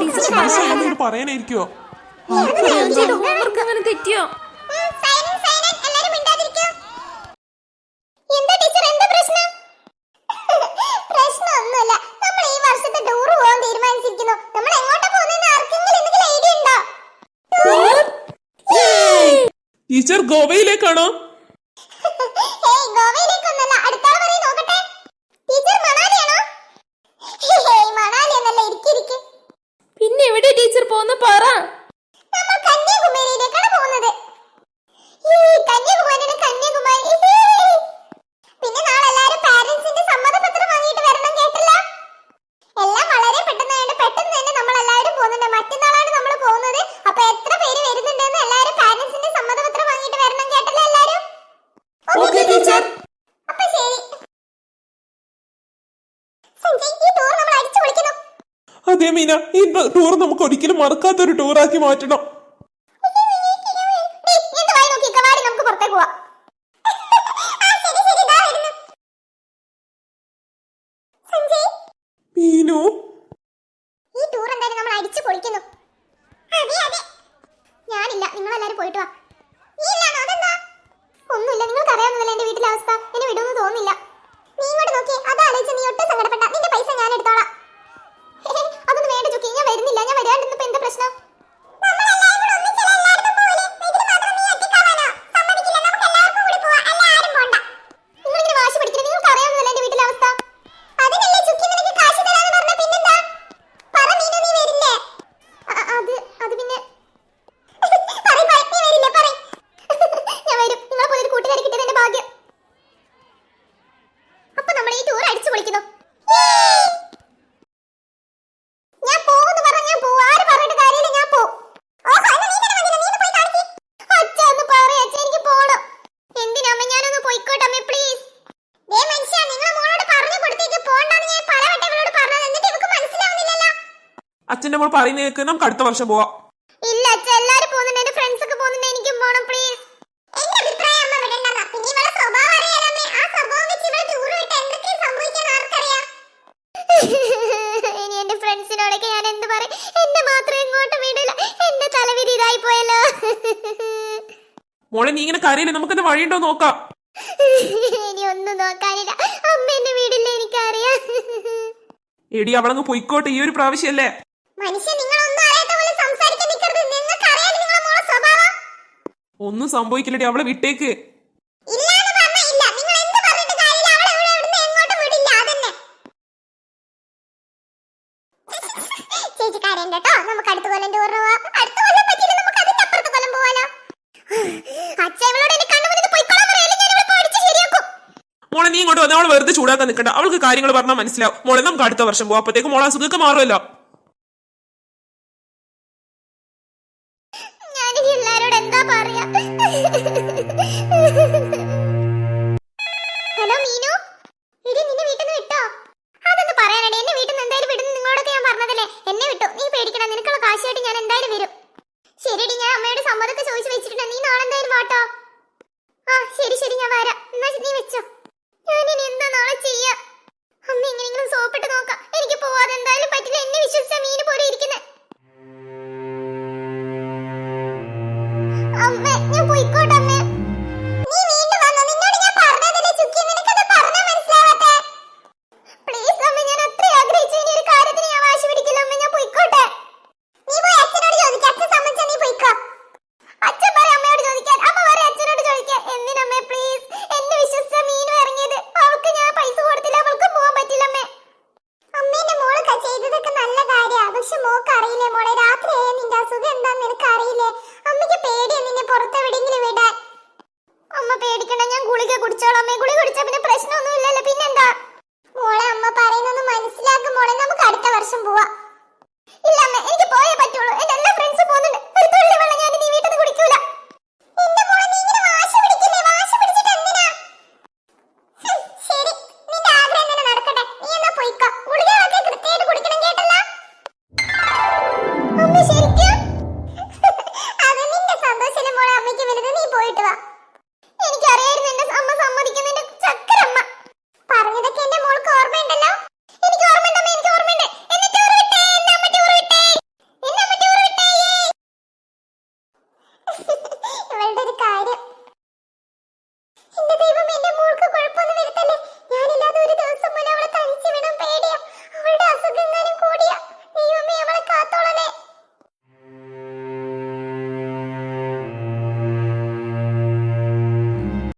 Teacher പറയാനായിരിക്കോ അങ്ങനെ തെറ്റിയോ? എന്താ teacher? എന്താ പ്രശ്നം? പ്രശ്നമൊന്നുമില്ല. ടീച്ചർ പോന്ന് പറ. അതെ മീന ഈ ടൂർ നമുക്ക് ഒരിക്കലും മറക്കാത്തൊരു ടൂറാക്കി മാറ്റണം. മീനു? ഈ ടൂർ എന്തായാലും നമ്മൾ അടിച്ചു പൊളിക്കുന്നു. അതെ അതെ. ഞാനില്ല നിങ്ങൾ എല്ലാരും പോയിട്ട് വാ. നീ ഇല്ലാണോ? അതെന്താ? ഒന്നുമില്ല നിങ്ങൾക്ക് അറിയാവുന്നതല്ല എന്റെ വീട്ടിലെ അവസ്ഥ? എന്നെ വിടുമെന്ന് തോന്നുന്നില്ല. മനസ്സിലാവുന്നില്ലല്ലോ. അച്ഛന്റെ മോൾ പറയുന്ന നമുക്ക് അടുത്ത വർഷം പോവാം. ഇല്ല അച്ഛൻ എല്ലാരും പോകുന്നുണ്ട്. എന്റെ ഫ്രണ്ട്സ് ഒക്കെ പോകുന്നുണ്ട് എനിക്കും പോണം പ്ലീസ് എന്റെ അഭിപ്രായം അമ്മ വിടണ്ടെന്നാ പിന്നെ ഇവളെ സ്വഭാവം അറിയാലമ്മേ ആ സ്വഭാവം വെച്ച് ഇവളെ ടൂർ വിട്ട് എന്തൊക്കെ സംഭവിക്കാൻ ആർക്കറിയാം ഇനി എന്റെ ഫ്രണ്ട്സിനോടൊക്കെ ഞാൻ എന്നെ മാത്രം എങ്ങോട്ടും വിടില്ല. എന്റെ തലവിരി ഇതായി പോയല്ലോ. മോളെ നീ ഇങ്ങനെ കരയില്ലേ? നമുക്കെന്താ വഴിയുണ്ടോ നോക്കാം. ഇനി ഒന്നും നോക്കാനില്ല. അമ്മ എന്നെ വീടില്ല എനിക്കറിയാം. എടി അവളങ്ങ് പൊയ്ക്കോട്ടെ. ഈ ഒരു പ്രാവശ്യല്ലേ മനുഷ്യൻ നിങ്ങളൊന്നും അറിയാത്ത പോലെ സംസാരിക്കാൻ നിൽക്കരുത് നിങ്ങൾക്ക് അറിയാലോ നിങ്ങളെ മോളെ സ്വഭാവം? ഒന്നും സംഭവിക്കില്ലടി. അവളെ വിട്ടേക്ക്. കരയണ്ട കേട്ടോ നമുക്ക് അടുത്ത കൊല്ലം ടൂർ പോവാം. അടുത്ത കൊല്ലം പറ്റില്ല നമുക്ക് അതിന്റെ അപ്പുറത്തെ കൊല്ലം പോവാലോ. അച്ഛൻ ഇവളോട് എന്നെ കണ്ണുമുന്നിൽ പോയിക്കോളാൻ പറയല്ലേ ഞാൻ ഇവിടെ പഠിച്ച് ശരിയാക്കും. മോളെ നീ ഇങ്ങോട്ട് വന്ന്. അവൾ വെറുതെ ചൂടാക്കാൻ നിൽക്കണ്ട. അവൾക്ക് കാര്യങ്ങൾ പറഞ്ഞാൽ മനസ്സിലാവും. മോളെ നമുക്ക് അടുത്ത വർഷം പോവാം. അപ്പോഴത്തേക്ക് മോളെ അസുഖമൊക്കെ മാറുമല്ലോ. ഞാനിനി എല്ലാരോടും എന്താ പറയാ? പറഞ്ഞതല്ലേ എന്നെ വിട്ടു. നീ പേടിക്കണം നിനക്കുള്ള കാശായിട്ട് ഞാൻ എന്തായാലും വരും. ശരിടി ഞാൻ അമ്മയുടെ സമ്മതമൊക്കെ ചോദിച്ചു വെച്ചിട്ടുണ്ട്. നീ നാളെ എന്തായാലും വാട്ടോ ആ ശരി ശരി ഞാൻ വരാം. എന്നാ നീ വെച്ചോ. ഞാൻ ഇനി എന്താ നാളെ ചെയ്യാ? അമ്മ എങ്ങനെയെങ്കിലും സോപ്പിട്ട് നോക്കാം. എനിക്ക് പോവാതെ എന്തായാലും പറ്റില്ല. എന്നെ വിശ്വസിച്ച മീന് പോലെ ഇരിക്കുന്നത് അമ്മ ഞാൻ പോയിക്കോട്ടെ അമ്മ നീ വീണ്ടും വന്നോ നിന്നോട് ഞാൻ പറഞ്ഞതല്ലേ ചുക്കി നിനക്കത് പറഞ്ഞാ മനസ്സിലാവാത്തെ പ്ലീസ് അമ്മ ഞാൻ അത്ര ആഗ്രഹിച്ചു ഇനി ഒരു കാര്യത്തിന് ഞാൻ വാശി പിടിക്കില്ല അമ്മ ഞാൻ പോയിക്കോട്ടെ നീ പോയി അച്ഛനോട് ചോദിക്ക അച്ഛൻ സമ്മതിച്ചാ നീ പോയിക്കോ അച്ഛൻ പറ അമ്മയോട് ചോദിക്കാൻ അമ്മ പറ അച്ഛനോട് ചോദിക്കാൻ എന്തിനമ്മേ പ്ലീസ് എന്നെ വിശ്വസിച്ച മീനും ഇറങ്ങിയത് അവൾക്ക് ഞാൻ പൈസ കൊടുത്തില്ല അവൾക്ക് പോകാൻ പറ്റില്ല അമ്മേ അമ്മേന്റെ മോൾ ക- ചെയ്തതൊക്കെ നല്ല കാര്യാ പക്ഷെ മോക്ക് അറിയില്ലേ മോളെ രാത്രി ആയ നിന്റെ അസുഖം എന്താന്ന് നിനക്ക് അറിയില്ലേ അമ്മയ്ക്ക് പേടിയാ നിന്നെ പുറത്തെവിടെയെങ്കിലും വിടാൻ അമ്മ പേടിക്കണ്ട ഞാൻ ഗുളിക അമ്മേ ഗുളിക കുടിച്ചാ പിന്നെ പ്രശ്നമൊന്നും ഇല്ലല്ലോ പിന്നെന്താ? മോളെ അമ്മ പറയുന്നൊന്ന് മനസ്സിലാക്കും മോളെ. നമുക്ക് അടുത്ത വർഷം പോവാം.